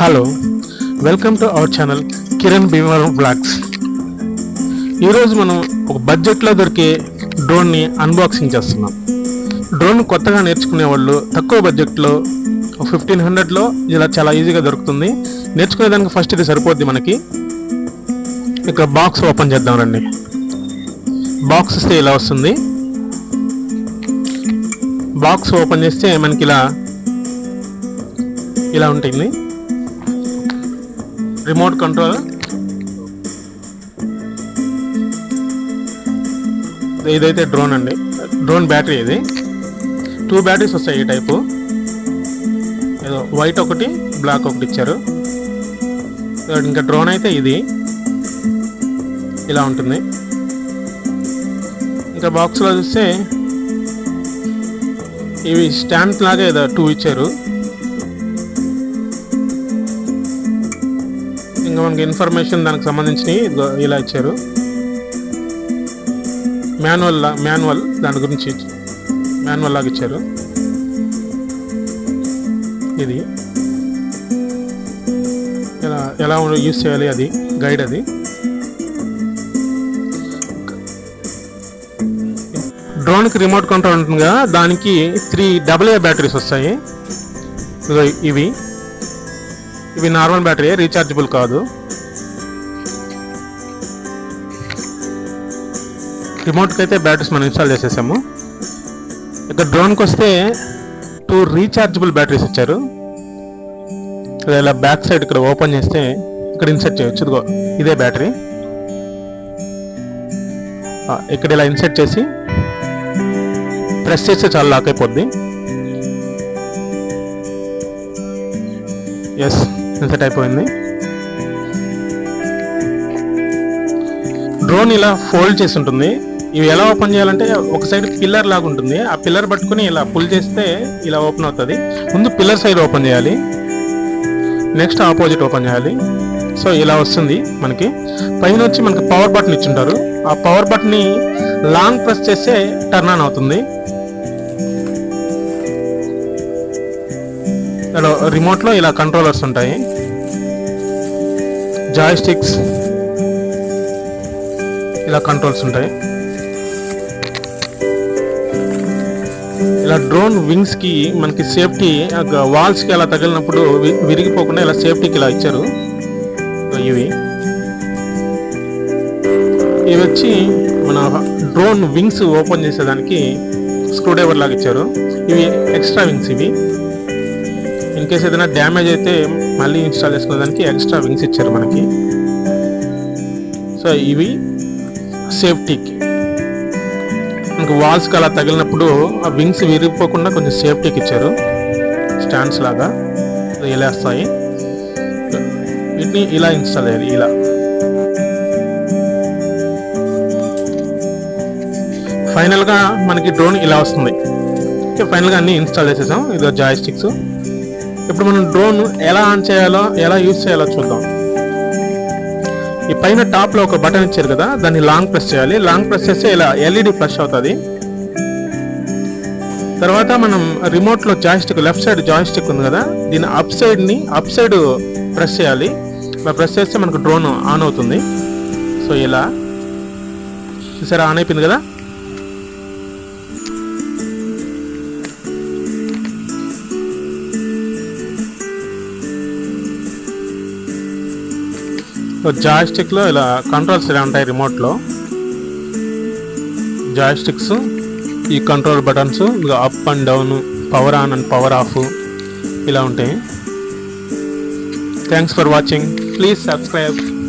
Hello welcome to our channel Kiran Bhimavaram blogs ఈరోజు మనం ఒక బడ్జెట్లో దొరికే డ్రోన్ని అన్బాక్సింగ్ చేస్తున్నాం. డ్రోన్ కొత్తగా నేర్చుకునే వాళ్ళు తక్కువ బడ్జెట్లో ఫిఫ్టీన్ హండ్రెడ్లో ఇలా చాలా ఈజీగా దొరుకుతుంది. నేర్చుకునేదానికి ఫస్ట్ ఇది సరిపోద్ది మనకి. ఇక్కడ బాక్స్ ఓపెన్ చేద్దాం రండి. బాక్స్ ఇస్తే ఇలా వస్తుంది. బాక్స్ ఓపెన్ చేస్తే మనకి ఇలా ఇలా ఉంటుంది. Remote control. ఇదైతే డ్రోన్ అండి. డ్రోన్ బ్యాటరీ ఇది. టూ బ్యాటరీస్ వస్తాయి ఈ టైపు. ఏదో వైట్ ఒకటి బ్లాక్ ఒకటి ఇచ్చారు. ఇంకా డ్రోన్ అయితే ఇది. ఇలా ఉంటుంది. ఇంకా బాక్స్లో చూస్తే ఇవి స్టాండ్ లాగా ఏదో టూ ఇచ్చారు. ఇంకా మనకి ఇన్ఫర్మేషన్ దానికి సంబంధించి ఇలా ఇచ్చారు. మాన్యువల్ మాన్యువల్ దాని గురించి మాన్యువల్ లాగా ఇచ్చారు. ఇది. ఎలా ఎలా యూస్ చేయాలి అది గైడ్ అది. డ్రోన్కి రిమోట్ కంట్రోల్ ఉంటుందిగా దానికి త్రీ డబుల్ ఏ బ్యాటరీస్ వస్తాయి. ఇవి. ఇవి నార్మల్ బ్యాటరీ రీఛార్జబుల్ కాదు. రిమోట్కి అయితే బ్యాటరీస్ మనం ఇన్స్టాల్ చేసేసాము. ఇక డ్రోన్కి వస్తే టూ రీఛార్జబుల్ బ్యాటరీస్ ఇచ్చారు. ఇలా బ్యాక్ సైడ్ ఇక్కడ ఓపెన్ చేస్తే ఇక్కడ ఇన్సర్ట్ చేయొచ్చు. ఇదిగో ఇదే బ్యాటరీ. ఇక్కడ ఇలా ఇన్సర్ట్ చేసి ప్రెస్ చేస్తే చాలా లాక్ అయిపోద్ది. ఎస్ ఇన్సర్ట్ అయిపోయింది. డ్రోన్ ఇలా ఫోల్డ్ చేసి ఉంటుంది. ఇవి ఎలా ఓపెన్ చేయాలంటే ఒక సైడ్ పిల్లర్ లాగా ఉంటుంది. ఆ పిల్లర్ పట్టుకుని ఇలా పుల్ చేస్తే ఇలా ఓపెన్ అవుతుంది. ముందు పిల్లర్ సైడ్ ఓపెన్ చేయాలి. నెక్స్ట్ ఆపోజిట్ ఓపెన్ చేయాలి. సో ఇలా వస్తుంది మనకి. పైన వచ్చి మనకి పవర్ బటన్ ఇచ్చుంటారు. ఆ పవర్ బటన్ని లాంగ్ ప్రెస్ చేస్తే టర్న్ ఆన్ అవుతుంది. రిమోట్లో ఇలా కంట్రోలర్స్ ఉంటాయి. జాయ్ స్టిక్స్ ఇలా కంట్రోల్స్ ఉంటాయి. ఇలా డ్రోన్ వింగ్స్కి మనకి సేఫ్టీ వాల్స్కి అలా తగిలినప్పుడు వి- విరిగిపోకుండా ఇలా సేఫ్టీకి ఇలా ఇచ్చారు. ఇవి. ఇవి వచ్చి మన డ్రోన్ వింగ్స్ ఓపెన్ చేసేదానికి స్క్రూడ్రైవర్ లాగా ఇచ్చారు. ఇవి ఎక్స్ట్రా వింగ్స్ ఇవి. కేస్ ఏదైనా డ్యామేజ్ అయితే మళ్ళీ ఇన్స్టాల్ చేసుకునేదానికి ఎక్స్ట్రా వింగ్స్ ఇచ్చారు మనకి. సో ఇవి సేఫ్టీకి ఇంకా వాల్స్కి అలా తగిలినప్పుడు ఆ వింగ్స్ విరిగిపోకుండా కొంచెం సేఫ్టీకి ఇచ్చారు. స్టాండ్స్ లాగా. ఇది వస్తాయి. వీటిని ఇలా ఇన్స్టాల్ చేయాలి ఇలా. ఫైనల్గా మనకి డ్రోన్ ఇలా వస్తుంది. ఓకే ఫైనల్గా అన్ని ఇన్స్టాల్ చేసేసాం. ఇది జాయ్ స్టిక్స్ ఇప్పుడు మనం డ్రోన్ ఎలా ఆన్ చేయాలో ఎలా యూజ్ చేయాలో చూద్దాం. ఈ పైన టాప్లో ఒక బటన్ ఇచ్చారు కదా దాన్ని లాంగ్ ప్రెస్ చేయాలి. లాంగ్ ప్రెస్ చేస్తే ఇలా ఎల్ఈడి ఫ్లష్ అవుతుంది. తర్వాత మనం రిమోట్లో జాయిస్టిక్ లెఫ్ట్ సైడ్ జాయిస్టిక్ ఉంది కదా దీని అప్ సైడ్ని అప్ సైడ్ ప్రెస్ చేయాలి. ఇలా ప్రెస్ చేస్తే మనకు డ్రోన్ ఆన్ అవుతుంది. సో ఇలా సరే ఆన్ అయిపోయింది కదా? జాయిస్టిక్లో ఇలా కంట్రోల్స్ ఇలా ఉంటాయి రిమోట్లో. జాయిస్టిక్స్ ఈ control buttons up and down power on and power off ఇలా ఉంటాయి. Thanks for watching. Please subscribe.